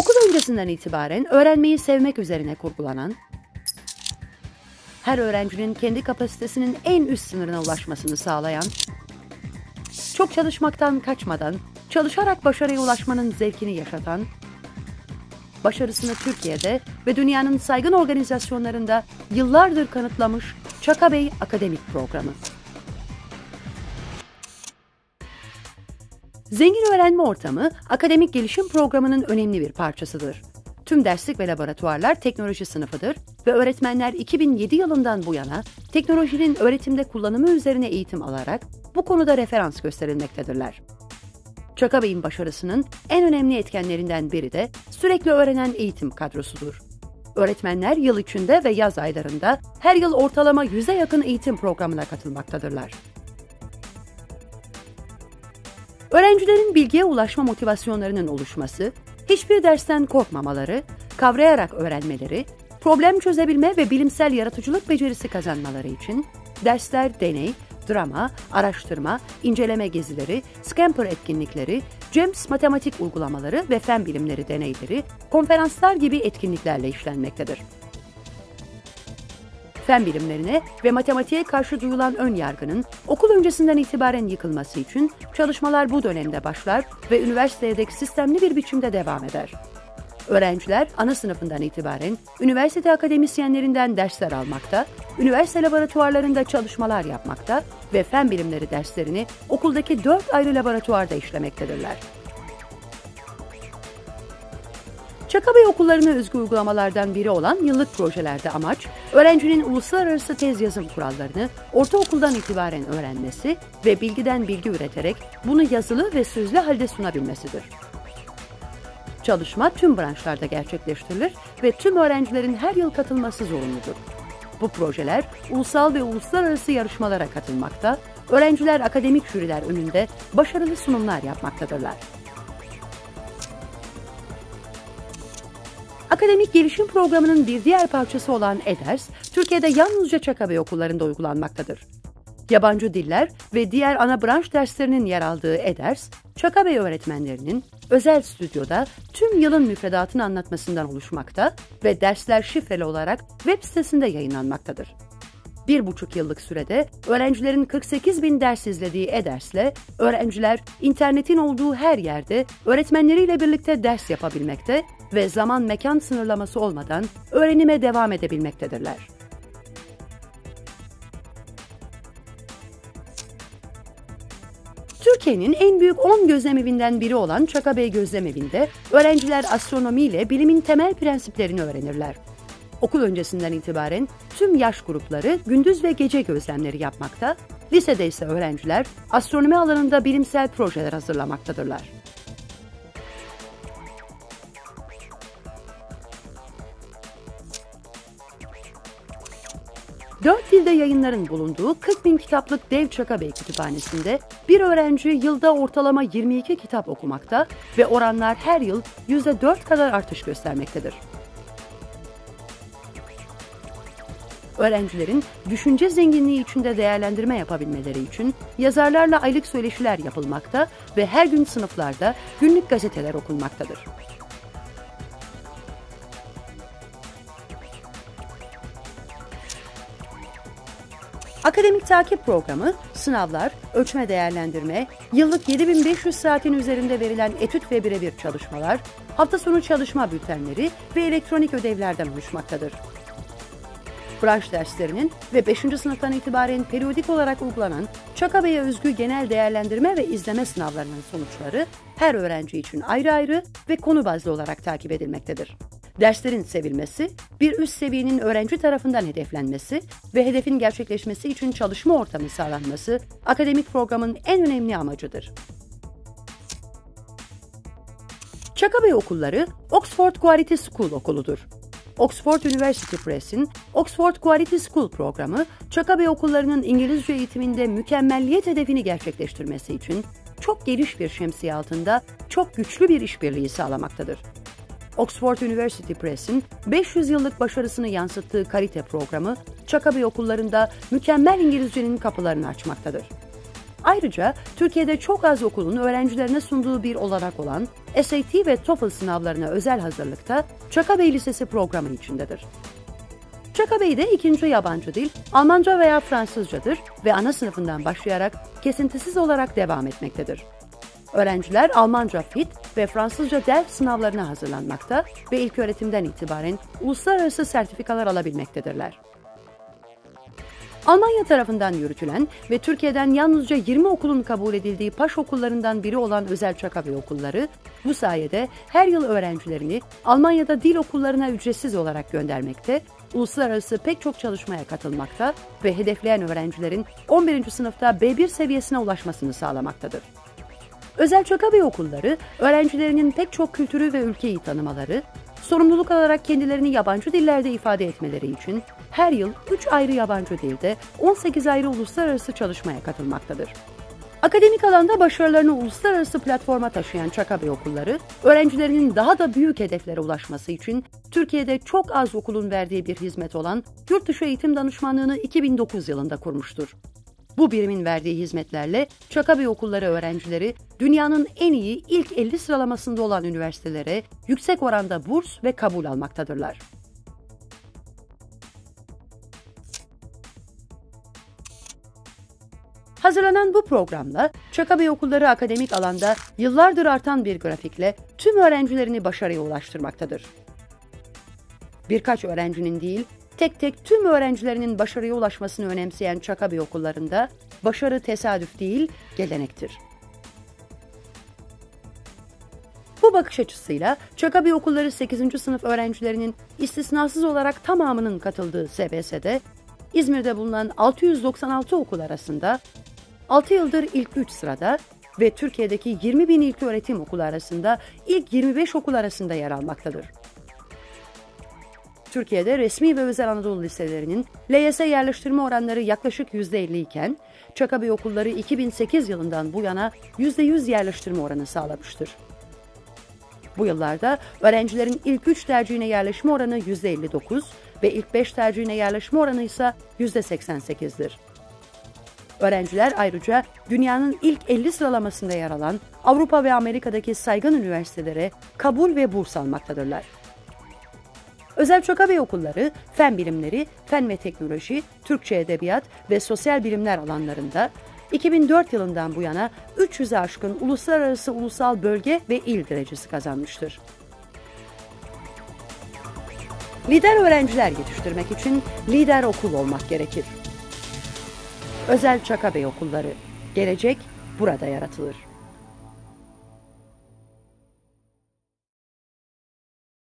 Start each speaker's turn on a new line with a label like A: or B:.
A: Okul öncesinden itibaren öğrenmeyi sevmek üzerine kurgulanan, her öğrencinin kendi kapasitesinin en üst sınırına ulaşmasını sağlayan, çok çalışmaktan kaçmadan, çalışarak başarıya ulaşmanın zevkini yaşatan, başarısını Türkiye'de ve dünyanın saygın organizasyonlarında yıllardır kanıtlamış Çaka Bey Akademik Programı. Zengin öğrenme ortamı, akademik gelişim programının önemli bir parçasıdır. Tüm derslik ve laboratuvarlar teknoloji sınıfıdır ve öğretmenler 2007 yılından bu yana teknolojinin öğretimde kullanımı üzerine eğitim alarak bu konuda referans gösterilmektedirler. Çaka Bey'in başarısının en önemli etkenlerinden biri de sürekli öğrenen eğitim kadrosudur. Öğretmenler yıl içinde ve yaz aylarında her yıl ortalama 100'e yakın eğitim programına katılmaktadırlar. Öğrencilerin bilgiye ulaşma motivasyonlarının oluşması, hiçbir dersten korkmamaları, kavrayarak öğrenmeleri, problem çözebilme ve bilimsel yaratıcılık becerisi kazanmaları için dersler deney, drama, araştırma, inceleme gezileri, Scamper etkinlikleri, GEMS matematik uygulamaları ve fen bilimleri deneyleri, konferanslar gibi etkinliklerle işlenmektedir. Fen bilimlerine ve matematiğe karşı duyulan ön yargının okul öncesinden itibaren yıkılması için çalışmalar bu dönemde başlar ve üniversitedeki sistemli bir biçimde devam eder. Öğrenciler ana sınıfından itibaren üniversite akademisyenlerinden dersler almakta, üniversite laboratuvarlarında çalışmalar yapmakta ve fen bilimleri derslerini okuldaki dört ayrı laboratuvarda işlemektedirler. Çakabey okullarına özgü uygulamalardan biri olan yıllık projelerde amaç, öğrencinin uluslararası tez yazım kurallarını ortaokuldan itibaren öğrenmesi ve bilgiden bilgi üreterek bunu yazılı ve sözlü halde sunabilmesidir. Çalışma tüm branşlarda gerçekleştirilir ve tüm öğrencilerin her yıl katılması zorunludur. Bu projeler ulusal ve uluslararası yarışmalara katılmakta, öğrenciler akademik jüriler önünde başarılı sunumlar yapmaktadırlar. Akademik gelişim programının bir diğer parçası olan EDERS, Türkiye'de yalnızca Çakabey okullarında uygulanmaktadır. Yabancı diller ve diğer ana branş derslerinin yer aldığı EDERS, Çakabey öğretmenlerinin özel stüdyoda tüm yılın müfredatını anlatmasından oluşmakta ve dersler şifreli olarak web sitesinde yayınlanmaktadır. Bir buçuk yıllık sürede öğrencilerin 48 bin ders izlediği e-dersle öğrenciler internetin olduğu her yerde öğretmenleriyle birlikte ders yapabilmekte ve zaman mekan sınırlaması olmadan öğrenime devam edebilmektedirler. Türkiye'nin en büyük 10 gözlemevinden biri olan Çakabey Gözlemevi'nde öğrenciler astronomi ile bilimin temel prensiplerini öğrenirler. Okul öncesinden itibaren tüm yaş grupları gündüz ve gece gözlemleri yapmakta, lisede ise öğrenciler astronomi alanında bilimsel projeler hazırlamaktadırlar. Dört dilde yayınların bulunduğu 40 bin kitaplık Dev Çakabey Kütüphanesi'nde bir öğrenci yılda ortalama 22 kitap okumakta ve oranlar her yıl %4 kadar artış göstermektedir. Öğrencilerin düşünce zenginliği içinde değerlendirme yapabilmeleri için yazarlarla aylık söyleşiler yapılmakta ve her gün sınıflarda günlük gazeteler okunmaktadır. Akademik takip programı, sınavlar, ölçme değerlendirme, yıllık 7500 saatin üzerinde verilen etüt ve birebir çalışmalar, hafta sonu çalışma bültenleri ve elektronik ödevlerden oluşmaktadır. Branş derslerinin ve 5. sınıftan itibaren periyodik olarak uygulanan Çakabey'e özgü genel değerlendirme ve izleme sınavlarının sonuçları her öğrenci için ayrı ayrı ve konu bazlı olarak takip edilmektedir. Derslerin sevilmesi, bir üst seviyenin öğrenci tarafından hedeflenmesi ve hedefin gerçekleşmesi için çalışma ortamı sağlanması akademik programın en önemli amacıdır. Çakabey okulları Oxford Quality School okuludur. Oxford University Press'in Oxford Quality School programı, Çakabey okullarının İngilizce eğitiminde mükemmelliyet hedefini gerçekleştirmesi için çok geniş bir şemsiye altında çok güçlü bir işbirliği sağlamaktadır. Oxford University Press'in 500 yıllık başarısını yansıttığı kalite programı, Çakabey okullarında mükemmel İngilizcenin kapılarını açmaktadır. Ayrıca Türkiye'de çok az okulun öğrencilerine sunduğu bir olanak olan SAT ve TOEFL sınavlarına özel hazırlıkta Çakabey Lisesi programı içindedir. Çakabey'de ikinci yabancı dil Almanca veya Fransızcadır ve ana sınıfından başlayarak kesintisiz olarak devam etmektedir. Öğrenciler Almanca FIT ve Fransızca DELF sınavlarına hazırlanmakta ve ilk öğretimden itibaren uluslararası sertifikalar alabilmektedirler. Almanya tarafından yürütülen ve Türkiye'den yalnızca 20 okulun kabul edildiği paş okullarından biri olan özel Çakabi okulları, bu sayede her yıl öğrencilerini Almanya'da dil okullarına ücretsiz olarak göndermekte, uluslararası pek çok çalışmaya katılmakta ve hedefleyen öğrencilerin 11. sınıfta B1 seviyesine ulaşmasını sağlamaktadır. Özel Çakabi okulları, öğrencilerinin pek çok kültürü ve ülkeyi tanımaları, sorumluluk alarak kendilerini yabancı dillerde ifade etmeleri için her yıl 3 ayrı yabancı dilde 18 ayrı uluslararası çalışmaya katılmaktadır. Akademik alanda başarılarını uluslararası platforma taşıyan Çakabe okulları, öğrencilerinin daha da büyük hedeflere ulaşması için Türkiye'de çok az okulun verdiği bir hizmet olan Yurtdışı Eğitim Danışmanlığı'nı 2009 yılında kurmuştur. Bu birimin verdiği hizmetlerle Çakabe okulları öğrencileri dünyanın en iyi ilk 50 sıralamasında olan üniversitelere yüksek oranda burs ve kabul almaktadırlar. Hazırlanan bu programda Çakabey okulları akademik alanda yıllardır artan bir grafikle tüm öğrencilerini başarıya ulaştırmaktadır. Birkaç öğrencinin değil, tek tek tüm öğrencilerinin başarıya ulaşmasını önemseyen Çakabey okullarında başarı tesadüf değil, gelenektir. Bu bakış açısıyla Çakabey okulları 8. sınıf öğrencilerinin istisnasız olarak tamamının katıldığı SBS'de İzmir'de bulunan 696 okul arasında 6 yıldır ilk 3 sırada ve Türkiye'deki 20 bin ilk öğretim okulu arasında ilk 25 okul arasında yer almaktadır. Türkiye'de resmi ve özel Anadolu liselerinin LYS yerleştirme oranları yaklaşık %50 iken, Çakabi okulları 2008 yılından bu yana %100 yerleştirme oranı sağlamıştır. Bu yıllarda öğrencilerin ilk 3 tercihine yerleşme oranı %59 ve ilk 5 tercihine yerleşme oranı ise %88'dir. Öğrenciler ayrıca dünyanın ilk 50 sıralamasında yer alan Avrupa ve Amerika'daki saygın üniversitelere kabul ve burs almaktadırlar. Özel Çokabey okulları, fen bilimleri, fen ve teknoloji, Türkçe edebiyat ve sosyal bilimler alanlarında 2004 yılından bu yana 300'e aşkın uluslararası ulusal bölge ve il derecesi kazanmıştır. Lider öğrenciler yetiştirmek için lider okul olmak gerekir. Özel Çakabey okulları. Gelecek burada yaratılır.